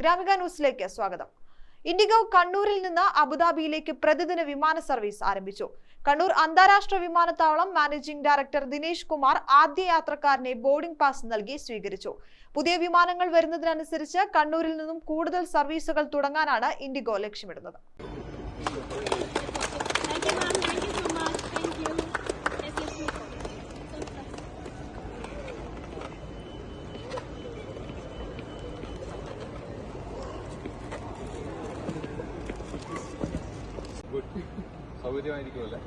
ഗ്രാമിക ന്യൂസിലേക്ക് സ്വാഗതം. ഇൻഡിഗോ കണ്ണൂരിൽ നിന്ന് അബുദാബിയിലേക്ക് പ്രതിദിന വിമാന സർവീസ് ആരംഭിച്ചു. കണ്ണൂർ അന്താരാഷ്ട്ര വിമാനത്താവളം മാനേജിംഗ് ഡയറക്ടർ ദിനേശ് കുമാർ ആദ്യ യാത്രക്കാരനെ ബോർഡിംഗ് പാസ് നൽകി സ്വീകരിച്ചു. പുതിയ വിമാനങ്ങൾ വരുന്നതിനനുസരിച്ച് കണ്ണൂരിൽ നിന്നും കൂടുതൽ സർവീസുകൾ തുടങ്ങാനാണ് ഇൻഡിഗോ ലക്ഷ്യമിടുന്നത്. സൗകര്യമായിരിക്കുമല്ലേ?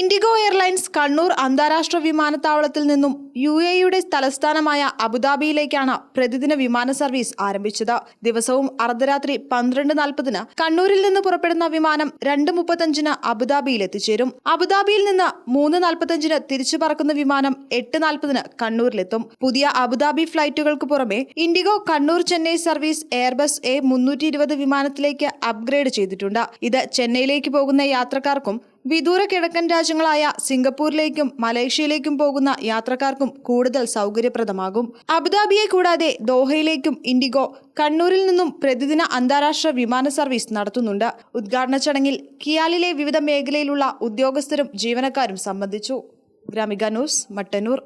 ഇൻഡിഗോ എയർലൈൻസ് കണ്ണൂർ അന്താരാഷ്ട്ര വിമാനത്താവളത്തിൽ നിന്നും യു എയുടെ തലസ്ഥാനമായ അബുദാബിയിലേക്കാണ് പ്രതിദിന വിമാന സർവീസ് ആരംഭിച്ചത്. ദിവസവും അർദ്ധരാത്രി പന്ത്രണ്ട് നാൽപ്പതിന് കണ്ണൂരിൽ നിന്ന് പുറപ്പെടുന്ന വിമാനം രണ്ട് മുപ്പത്തഞ്ചിന് അബുദാബിയിൽ എത്തിച്ചേരും. അബുദാബിയിൽ നിന്ന് മൂന്ന് നാൽപ്പത്തഞ്ചിന് തിരിച്ചു പറക്കുന്ന വിമാനം എട്ട് നാൽപ്പതിന് കണ്ണൂരിലെത്തും. പുതിയ അബുദാബി ഫ്ലൈറ്റുകൾക്ക് പുറമെ IndiGo Kannur Chennai service Airbus A മുന്നൂറ്റി വിമാനത്തിലേക്ക് അപ്ഗ്രേഡ് ചെയ്തിട്ടുണ്ട്. ഇത് ചെന്നൈയിലേക്ക് പോകുന്ന യാത്രക്കാർക്കും വിദൂര കിഴക്കൻ രാജ്യങ്ങളായ സിംഗപ്പൂരിലേക്കും മലേഷ്യയിലേക്കും പോകുന്ന യാത്രക്കാർക്കും കൂടുതൽ സൗകര്യപ്രദമാകും. അബുദാബിയെ കൂടാതെ ദോഹയിലേക്കും ഇൻഡിഗോ കണ്ണൂരിൽ നിന്നും പ്രതിദിന അന്താരാഷ്ട്ര വിമാന സർവീസ് നടത്തുന്നുണ്ട്. ഉദ്ഘാടന ചടങ്ങിൽ കിയാലിലെ വിവിധ മേഖലയിലുള്ള ഉദ്യോഗസ്ഥരും ജീവനക്കാരും സംബന്ധിച്ചു. ഗ്രാമിക ന്യൂസ് മട്ടന്നൂർ.